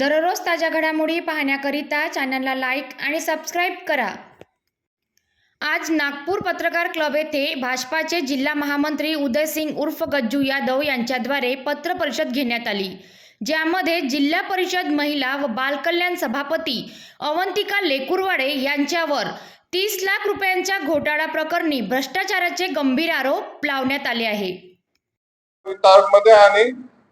दररोज ताज्या घडामोडी पाहण्याकरिता चॅनलला लाईक आणि सबस्क्राईब करा. आज नागपूर पत्रकार क्लब येथे भाजपाचे जिल्हा महामंत्री उदयसिंग उर्फ गज्जू यादव यांच्याद्वारे पत्र परिषद घेण्यात आली ज्यामध्ये जिल्हा परिषद महिला व बालकल्याण सभापती अवंतिका लेकुरवाडे यांच्यावर तीस लाख रुपयांच्या घोटाळा प्रकरणी भ्रष्टाचाराचे गंभीर आरोप लावण्यात आले आहे.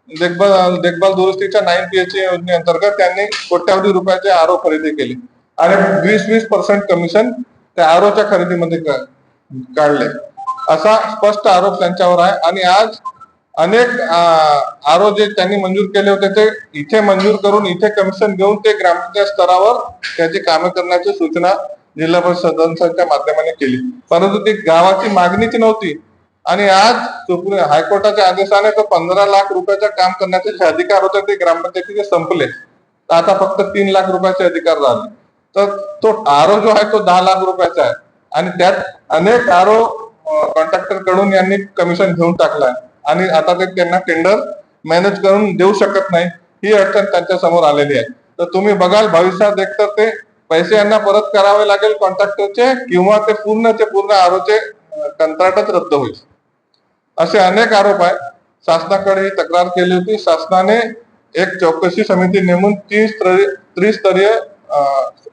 देखभाल देखभाल दुरुस्तीच्या नाईन पी एच योजनेअंतर्गत त्यांनी कोट्यावधी रुपयाचे आरो खरेदी केले. आणि वीस वीस पर्सेंट कमिशन त्या आरोच्या खरेदीमध्ये काढले. असा स्पष्ट आरोप त्यांच्यावर आहे. आणि आज अनेक आरो जे त्यांनी मंजूर केले होते ते इथे मंजूर करून इथे कमिशन घेऊन ते ग्रामपंचायत स्तरावर त्याची कामे करण्याची सूचना जिल्हा परिषद सदस्यांच्या माध्यमाने केली. परंतु ती गावाची मागणीच नव्हती. आणि आज सुप्रीम हायकोर्टाच्या आदेशाने तो पंधरा लाख रुपयाचं काम करण्याचे जे अधिकार होते ते ग्रामपंचायतीचे संपले. तर आता फक्त तीन लाख रुपयाचे अधिकार राहिले तर तो आरो जो आहे तो दहा लाख रुपयाचा आहे. आणि त्यात अनेक आरो कॉन्ट्रॅक्टरकडून यांनी कमिशन घेऊन टाकलाय. आणि आता ते त्यांना टेंडर मॅनेज करून देऊ शकत नाही. ही अडचण त्यांच्यासमोर आलेली आहे. तर तुम्ही बघाल भविष्यात एक तर ते पैसे यांना परत करावे लागेल कॉन्ट्रॅक्टरचे किंवा ते पूर्णचे पूर्ण आरोचे कंत्राटच रद्द होईल. असे अनेक आरोप आहे शासनाकडे ही तक्रार केली होती. शासनाने एक चौकशी समिती नेमून तीन स्तरीय त्रिस्तरीय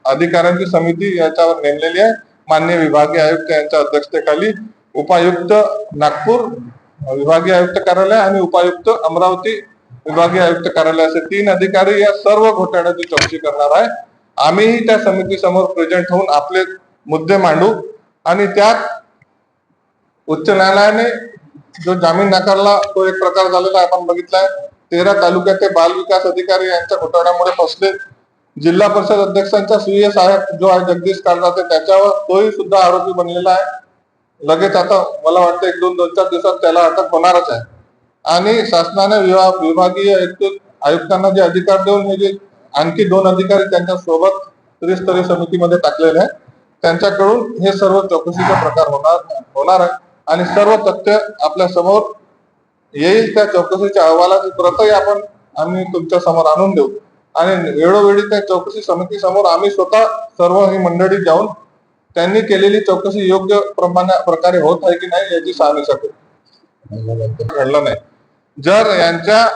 अधिकाऱ्यांची समिती याच्यावर नेमलेली आहे. मान्य विभागीय आयुक्त यांच्या अध्यक्षतेखाली उपायुक्त नागपूर विभागीय आयुक्त कार्यालय आणि उपायुक्त अमरावती विभागीय आयुक्त कार्यालय असे तीन अधिकारी या सर्व घोटाळ्याची चौकशी करणार आहे. आम्हीही त्या समिती समोर प्रेझेंट होऊन आपले मुद्दे मांडू आणि त्यात उच्च न्यायालयाने जो जामीन नाकारला तो एक प्रकार झालेला आपण बघितलाय तेरा तालुक्याचे बाल विकास अधिकारी यांच्या घोटाळ्यामुळे फसले. जिल्हा परिषद अध्यक्षांचा सीए साहेब जो आहे जगदीश कालराते त्याच्यावर तोही सुद्धा आरोपी बनलेला आहे. लगेच आता मला वाटतं एक दोन दोन चार दिवसात त्याला अटक होणारच आहे. आणि शासनाने विभागीय आयुक्तांना जे अधिकार देऊन हे जे आणखी दोन अधिकारी त्यांच्यासोबत त्रिस्तरीय समितीमध्ये टाकलेले आहेत त्यांच्याकडून हे सर्व चौकशीचा प्रकार होणार होणार आहे. आणि सर्व तथ्य आपल्यासमोर येईल त्या चौकशीच्या अहवालाची प्रतही आपण आम्ही तुमच्यासमोर आणून देऊ. आणि वेळोवेळी त्या चौकशी समिती समोर आम्ही स्वतः सर्व ही मंडळी जाऊन त्यांनी केलेली चौकशी योग्य प्रमाणा प्रकारे होत आहे की नाही याची शहानिशा करू घडलं नाही. जर यांच्या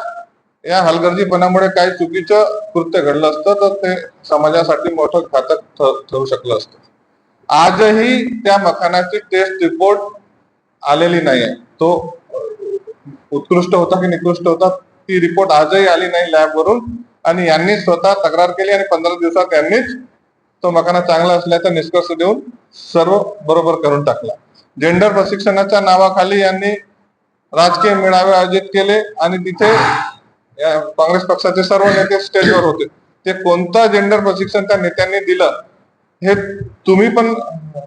या हलगर्जीपणामुळे काही चुकीचं कृत्य घडलं असतं तर ते समाजासाठी मोठं घातक ठरू शकलं असतं. आजही त्या मखानाची टेस्ट रिपोर्ट आलेली नाहीये. तो उत्कृष्ट होता की निकृष्ट होता ती रिपोर्ट आजही आली नाही लॅब वरून. आणि यांनी स्वतः तक्रार केली आणि पंधरा दिवसात यांनीच तो मकाना चांगला असल्याचा निष्कर्ष देऊन सर्व बरोबर करून टाकला. जेंडर प्रशिक्षणाच्या नावाखाली यांनी राजकीय मेळावे आयोजित केले आणि तिथे या काँग्रेस पक्षाचे सर्व नेते स्टेजवर होते. ते कोणता जेंडर प्रशिक्षण त्या नेत्यांनी दिलं हे तुम्ही पण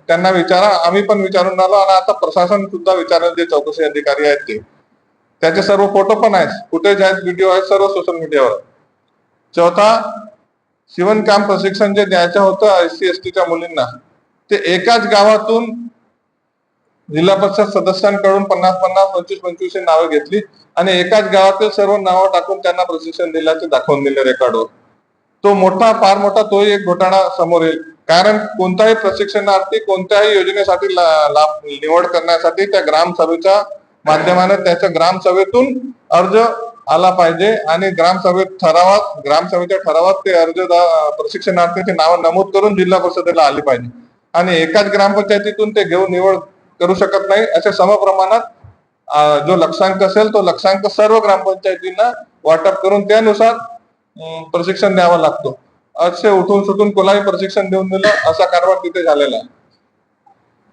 त्यांना विचारा आम्ही पण विचारून आलो आणि आता प्रशासन सुद्धा विचारेल जे चौकशी अधिकारी आहेत ते. त्याचे सर्व फोटो पण आहेत. फुटेज आहेत व्हिडिओ आहेत सर्व सोशल मीडियावर चौथा शिवणकाम प्रशिक्षण जे द्यायचं होतं एस सी एस टीच्या मुलींना ते एकाच गावातून जिल्हा परिषद सदस्यांकडून पन्नास पन्नास पंचवीस पंचवीस नावं घेतली आणि एकाच गावातील सर्व नावं टाकून त्यांना प्रशिक्षण दिल्याचे दाखवून दिले रेकॉर्डवर तो मोठा फार मोठा तोही एक घोटाळा समोर येईल. कारण कोणताही प्रशिक्षणार्थी कोणत्याही योजनेसाठी ला- लाभ निवड करण्यासाठी त्या ग्रामसभेच्या माध्यमाने त्याच्या ग्रामसभेतून अर्ज आला पाहिजे आणि ग्रामसभेत ठरावात ग्रामसभेच्या ठरावात ते अर्ज प्रशिक्षणार्थीचे नाव नमूद करून जिल्हा परिषदेला आली पाहिजे. आणि एकाच ग्रामपंचायतीतून ते घेऊन निवड करू शकत नाही अशा समप्रमाणात जो लक्षांक असेल तो लक्षांक सर्व ग्रामपंचायतींना वाटप करून त्यानुसार प्रशिक्षण द्यावा लागतो. असे उठून सुटून कोणाही प्रशिक्षण देऊन दिलं असा कारभार तिथे झालेला आहे.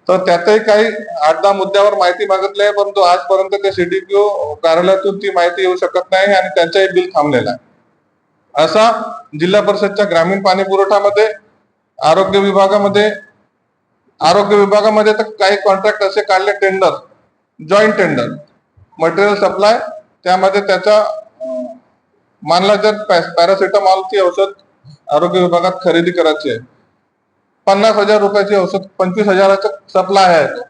तर त्यातही काही आठ दहा मुद्द्यावर माहिती मागितली आहे परंतु आजपर्यंत त्या सीडीपीओ कार्यालयातून ती माहिती येऊ शकत नाही आणि त्यांचंही बिल थांबलेला आहे. असा जिल्हा परिषदच्या ग्रामीण पाणी पुरवठामध्ये आरोग्य विभागामध्ये आरोग्य विभागामध्ये तर काही कॉन्ट्रॅक्ट असे काढले tender joint tender material supply त्यामध्ये त्याचा मानला जर पॅरासिटामॉलची औषध आरोग्य विभागात खरेदी करायची. आहे पन्नास हजार रुपयाची औषध पंचवीस हजाराचा सप्लाय आहे. तो